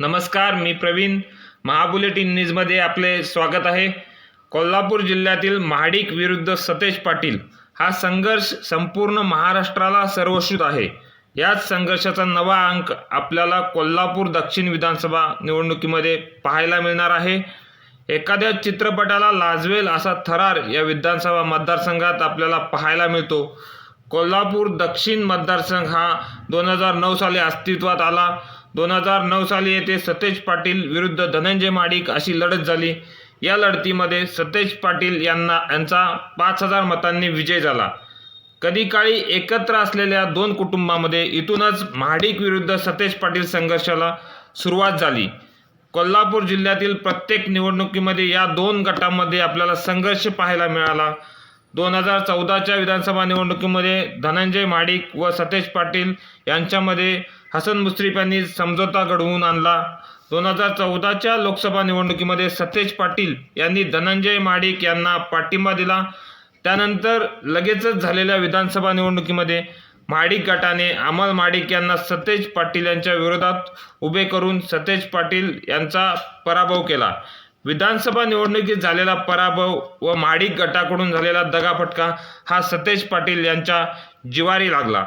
नमस्कार मी प्रवीण. महाबुलेटिन न्यूजमध्ये आपले स्वागत आहे. कोल्हापूर जिल्ह्यातील महाडिक विरुद्ध सतेज पाटील हा संघर्ष संपूर्ण महाराष्ट्राला सर्वश्रुत आहे. याच संघर्षाचा नवा अंक आपल्याला कोल्हापूर दक्षिण विधानसभा निवडणुकीमध्ये पाहायला मिळणार आहे. एखाद्या चित्रपटाला लाजवेल असा थरार या विधानसभा मतदारसंघात आपल्याला पाहायला मिळतो. कोल्हापूर दक्षिण मतदारसंघ हा दोन हजार नऊ साली अस्तित्वात आला. दोन हजार नऊ साली येथे सतेज पाटील विरुद्ध धनंजय माडिक अशी लढत झाली. या लढतीमध्ये सतेज पाटील यांना यांचा पाच हजार मतांनी विजय झाला. कधी काळी एकत्र असलेल्या दोन कुटुंबामध्ये इथूनच महाडिक विरुद्ध सतेज पाटील संघर्षाला सुरुवात झाली. कोल्हापूर जिल्ह्यातील प्रत्येक निवडणुकीमध्ये या दोन गटांमध्ये आपल्याला संघर्ष पाहायला मिळाला. दोन हजार चौदाच्या विधानसभा निवडणुकीमध्ये धनंजय माडिक व सतेज पाटील यांच्यामध्ये हसन मुश्रीफ यांनी समझोता घडवून आणला. दोन हजार चौदाच्या लोकसभा निवडणुकीमध्ये सतेज पाटील यांनी धनंजय माडिक यांना पाठिंबा दिला. त्यानंतर लगेचच झालेल्या विधानसभा निवडणुकीमध्ये माडिक गटाने अमल माडिक यांना सतेज पाटील यांच्या विरोधात उभे करून सतेज पाटील यांचा पराभव केला. विधानसभा निवडणुकीत झालेला पराभव व माडिक गटाकडून झालेला दगाफटका हा सतेज पाटील यांच्या जिवारी लागला.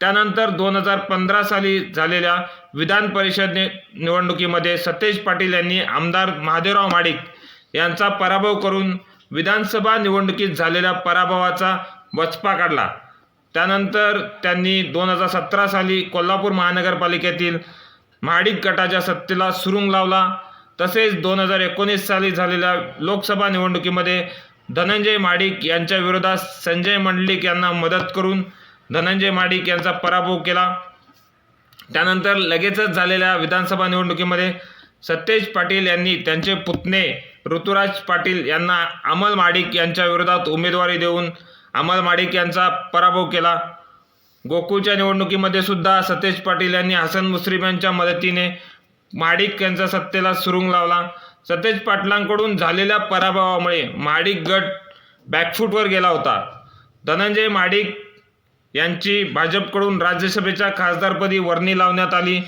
त्यानंतर दोन हजार पंधरा साली झालेल्या विधान परिषद नि- निवडणुकीमध्ये सतेज पाटील यांनी आमदार महादेवराव माडिक यांचा पराभव करून विधानसभा निवडणुकीत झालेल्या पराभवाचा वचपा काढला. त्यानंतर त्यांनी दोन हजार सतरा साली कोल्हापूर महानगरपालिकेतील महाडिक गटाच्या सत्तेला सुरुंग लावला. तसेच दोन हजार एकोणीस साली झालेल्या लोकसभा निवडणुकीमध्ये धनंजय माडिक यांच्या विरोधात संजय मंडलिक यांना मदत करून धनंजय माडिक यांचा पराभव केला. त्यानंतर लगेचच झालेल्या विधानसभा निवडणुकीमध्ये सतेज पाटील यांनी त्यांचे पुतणे ऋतुराज पाटील यांना अमल माडिक यांच्या विरोधात उमेदवारी देऊन अमल माडिक यांचा पराभव केला. गोकुळच्या निवडणुकीमध्ये सुद्धा सतेज पाटील यांनी हसन मुश्रीफ यांच्या मदतीने माडिक यांचा सत्तेला सुरुंग लावला. सतेज पाटलांकडून झालेल्या पराभवामुळे माडिक गट बॅकफूटवर गेला होता. धनंजय माडिक यांची भाजपकडून राज्यसभेच्या खासदारपदी वर्णी लावण्यात आली.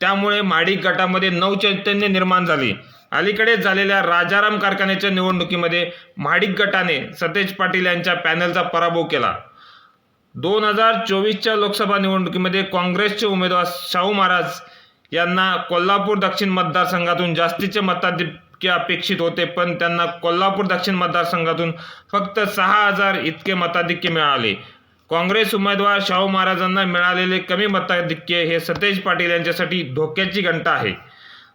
त्यामुळे माडिक गटामध्ये नवचैतन्य निर्माण झाली. अलीकडेच झालेल्या राजाराम कारखान्याच्या निवडणुकीमध्ये माडिक गटाने सतेज पाटील यांच्या पॅनलचा पराभव केला. दोन हजार चोवीसच्या लोकसभा निवडणुकीमध्ये काँग्रेसचे उमेदवार शाहू महाराज यांना कोल्हापूर दक्षिण मतदारसंघातून जास्तीचे मताधिक्य अपेक्षित होते पण त्यांना कोल्हापूर दक्षिण मतदारसंघातून फक्त सहा हजार इतके मताधिक्य मिळाले. काँग्रेस उमेदवार शाहू महाराजांना मिळालेले कमी मताधिक्य हे सतेज पाटील यांच्यासाठी धोक्याची घंटा आहे.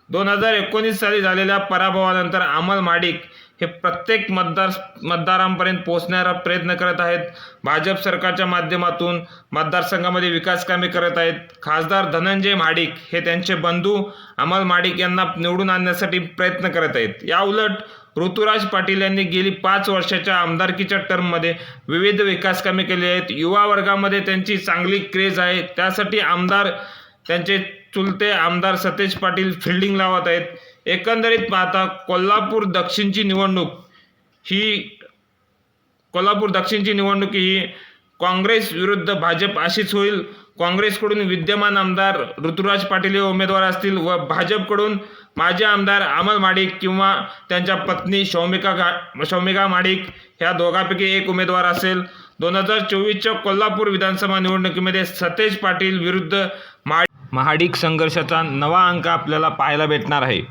दोन हजार एकोणीस साली झालेल्या पराभवानंतर अमल माडिक हे प्रत्येक मतदार मतदारांपर्यंत पोहोचण्याचा प्रयत्न करत आहेत. भाजप सरकारच्या माध्यमातून मतदारसंघामध्ये विकास कामे करत आहेत. खासदार धनंजय माडिक हे त्यांचे बंधू अमल माडिक यांना निवडून आणण्यासाठी प्रयत्न करत आहेत. या उलट ऋतुराज पाटील यांनी गेली पाच वर्षाच्या आमदारकीच्या टर्ममध्ये विविध विकास कामे केली आहेत. युवा वर्गामध्ये त्यांची चांगली क्रेज आहे. त्यासाठी आमदार त्यांचे चुलते आमदार सतेज पाटील फिल्डिंग लावत आहेत. एकंदरीत पाहता कोल्हापूर दक्षिणची निवडणूक ही कोल्हापूर दक्षिणची निवडणूक ही काँग्रेस विरुद्ध भाजप अशीच होईल. काँग्रेसकडून विद्यमान आमदार ऋतुराज पाटील हे उमेदवार असतील व भाजपकडून माजी आमदार अमल माडिक किंवा त्यांच्या पत्नी शौमिका गा शौमिका माडिक ह्या दोघांपैकी एक उमेदवार असेल. दोन हजार चोवीसच्या कोल्हापूर विधानसभा निवडणुकीमध्ये सतेज पाटील विरुद्ध मा महाडिक संघर्षाचा नवा अंक आपल्याला पाहायला भेटणार आहे.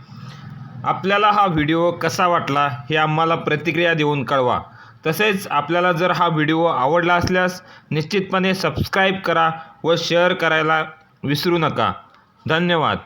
आपल्याला हा व्हिडिओ कसा वाटला हे आम्हाला प्रतिक्रिया देऊन कळवा. तसेच आपल्याला जर हा व्हिडिओ आवडला असल्यास निश्चितपणे सबस्क्राईब करा व शेअर करायला विसरू नका. धन्यवाद.